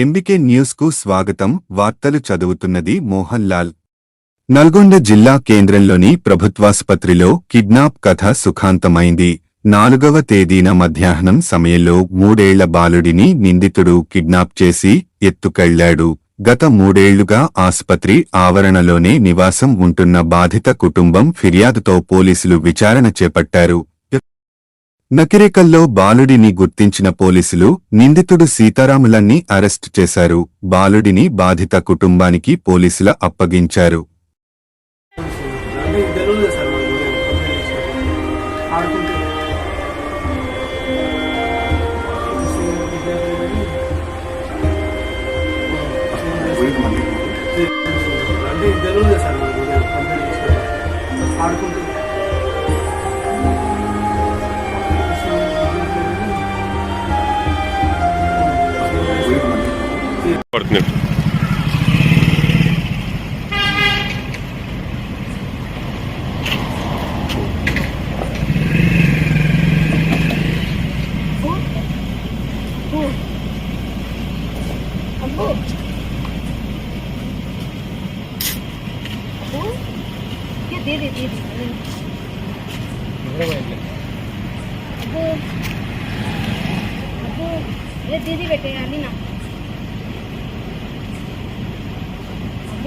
MBK న్యూస్కు స్వాగతం. వార్తలు చదువుతున్నది మోహన్ లాల్. నల్గొండ జిల్లా కేంద్రంలోని ప్రభుత్వాసుపత్రిలో కిడ్నాప్ కథ సుఖాంతమైంది. నాలుగవ తేదీన మధ్యాహ్నం సమయంలో మూడేళ్ళ బాలుడిని నిందితుడు కిడ్నాప్ చేసి ఎత్తుకెళ్ళాడు. గత మూడేళ్ళుగా ఆసుపత్రి ఆవరణలోనే నివాసం ఉంటున్న బాధిత కుటుంబం ఫిర్యాదుతో పోలీసులు విచారణ చేపట్టారు. నకిరేకల్లో బాలుడిని గుర్తించిన పోలీసులు నిందితుడు సీతారాములన్ని అరెస్టు చేశారు. బాలుడిని బాధిత కుటుంబానికి పోలీసుల అప్పగించారు. ఆడుకుంటుంది партнер. दीदी बेटे आनी ना